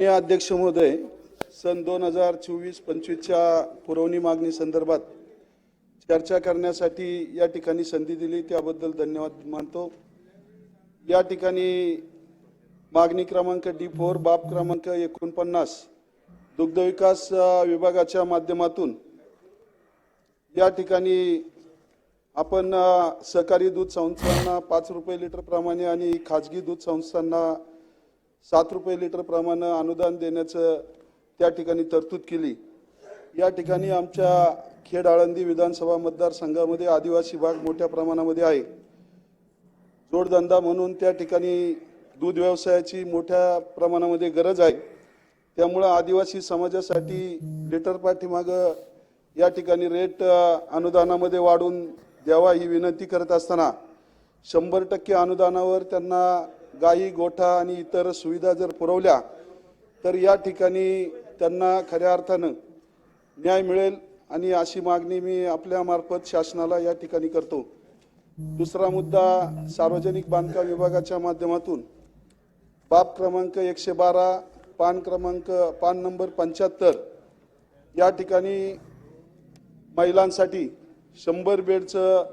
हे अध्यक्ष महोदय सन दोन हजार चोवीस पंचवीसच्या पुरवणी मागणी संदर्भात चर्चा करण्यासाठी या ठिकाणी संधी दिली. त्याबद्दल धन्यवाद मानतो. या ठिकाणी मागणी क्रमांक डी फोर बाब क्रमांक एकोणपन्नास दुग्धविकास विभागाच्या माध्यमातून या ठिकाणी आपण सहकारी दूध संस्थांना पाच रुपये लिटर प्रमाणे आणि खाजगी दूध संस्थांना सात रुपये लिटर प्रमाणे अनुदान देण्याचं त्या ठिकाणी तरतूद केली. या ठिकाणी आमच्या खेड आळंदी विधानसभा मतदारसंघामध्ये आदिवासी भाग मोठ्या प्रमाणामध्ये आहे. जोडधंदा म्हणून त्या ठिकाणी दूध व्यवसायाची मोठ्या प्रमाणामध्ये गरज आहे. त्यामुळं आदिवासी समाजासाठी लिटर पाठीमागं या ठिकाणी रेट अनुदानामध्ये वाढवून द्यावा ही विनंती करत असताना शंभर टक्के अनुदानावर त्यांना गाई गोठा आणि इतर सुविधा जर पुरवल्या तर या ठिकाणी त्यांना खऱ्या अर्थानं न्याय मिळेल आणि अशी मागणी मी आपल्या मार्फत शासनाला या ठिकाणी करतो. दुसरा मुद्दा सार्वजनिक बांधकाम विभागाच्या माध्यमातून बाप क्रमांक एकशे बारा पान क्रमांक पान नंबर पंच्याहत्तर या ठिकाणी महिलांसाठी शंभर बेडचं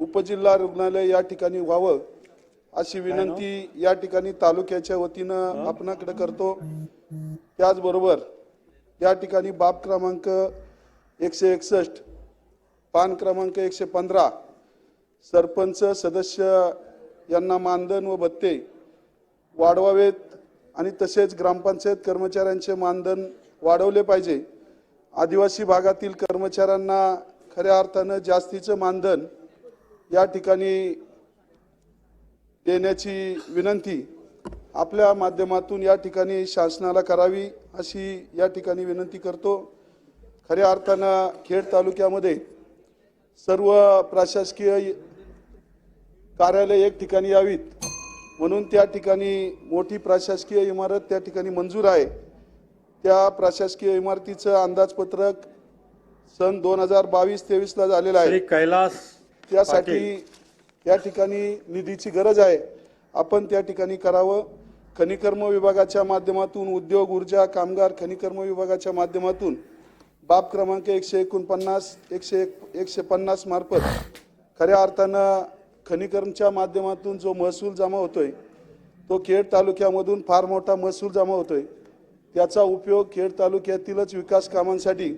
उपजिल्हा रुग्णालय या ठिकाणी व्हावं. अशी विनंती या ठिकाणी तालुक्याच्या वतीनं आपणाकडे करतो. त्याचबरोबर या ठिकाणी बाब क्रमांक एकशे एकसष्ट पान क्रमांक एकशे पंधरा सरपंच सदस्य यांना मानधन व भत्ते वाढवावेत आणि तसेच ग्रामपंचायत कर्मचाऱ्यांचे मानधन वाढवले पाहिजे. आदिवासी भागातील कर्मचाऱ्यांना खऱ्या अर्थानं जास्तीचं मानधन या ठिकाणी देण्याची विनंती आपल्या माध्यमातून या ठिकाणी शासनाला करावी अशी या ठिकाणी विनंती करतो. खऱ्या अर्थानं खेड तालुक्यामध्ये सर्व प्रशासकीय कार्यालय एक ठिकाणी यावीत. म्हणून त्या ठिकाणी मोठी प्रशासकीय इमारत त्या ठिकाणी मंजूर आहे. त्या प्रशासकीय इमारतीचं अंदाजपत्रक सन दोन हजार बावीस तेवीसला झालेलं आहे. कैलास त्यासाठी त्या ठिकाणी निधीची गरज आहे. आपण त्या ठिकाणी करावं. खनिकर्म विभागाच्या माध्यमातून उद्योग ऊर्जा कामगार खनिकर्म विभागाच्या माध्यमातून बाब क्रमांक एकशे एकोणपन्नास एकशे एक एकशे पन्नास मार्फत खऱ्या अर्थानं खनिकर्मच्या माध्यमातून जो महसूल जमा होतोय तो खेड तालुक्यामधून फार मोठा महसूल जमा होतोय. त्याचा उपयोग खेड तालुक्यातीलच विकास कामांसाठी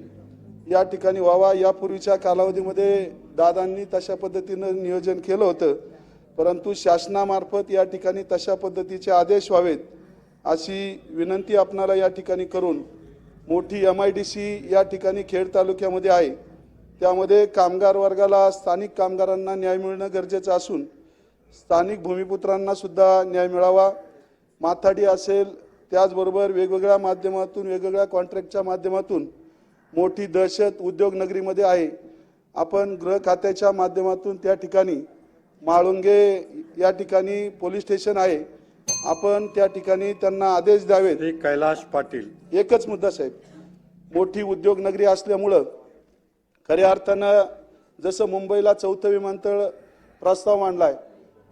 या ठिकाणी व्हावा. यापूर्वीच्या कालावधीमध्ये दादांनी तशा पद्धतीनं नियोजन केलं होतं. परंतु शासनामार्फत या ठिकाणी तशा पद्धतीचे आदेश व्हावेत अशी विनंती आपणाला या ठिकाणी करून मोठी एम आय डी सी या ठिकाणी खेड तालुक्यामध्ये आहे. त्यामध्ये कामगार वर्गाला स्थानिक कामगारांना न्याय मिळणं गरजेचं असून स्थानिक भूमिपुत्रांना सुद्धा न्याय मिळावा. माथाडी असेल त्याचबरोबर वेगवेगळ्या माध्यमातून वेगवेगळ्या कॉन्ट्रॅक्टच्या माध्यमातून मोठी दहशत उद्योग नगरीमध्ये आहे. आपण गृह खात्याच्या माध्यमातून त्या ठिकाणी माळुंगे या ठिकाणी पोलीस स्टेशन आहे. आपण त्या ठिकाणी त्यांना आदेश द्यावेत. कैलाश पाटील. एकच मुद्दा साहेब मोठी उद्योग नगरी असल्यामुळं खऱ्या अर्थानं जसं मुंबईला चौथं विमानतळ प्रस्ताव मांडलाय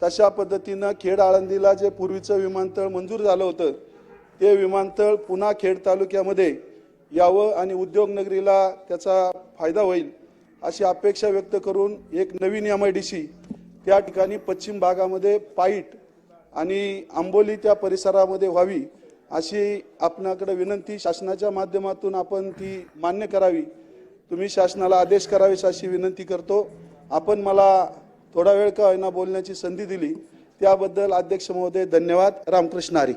तशा पद्धतीनं खेड आळंदीला जे पूर्वीचं विमानतळ मंजूर झालं होतं ते विमानतळ पुन्हा खेड तालुक्यामध्ये यावं आणि उद्योगनगरीला त्याचा फायदा होईल अशी अपेक्षा व्यक्त करून एक नवीन एम आय डी सी त्या ठिकाणी पश्चिम भागामध्ये पाईट आणि आंबोली त्या परिसरामध्ये व्हावी अशी आपणाकडे विनंती शासनाच्या माध्यमातून आपण ती मान्य करावी. तुम्ही शासनाला आदेश करावेस अशी विनंती करतो. आपण मला थोडा वेळ का होईना बोलण्याची संधी दिली. त्याबद्दल अध्यक्ष महोदय धन्यवाद. रामकृष्ण हरी.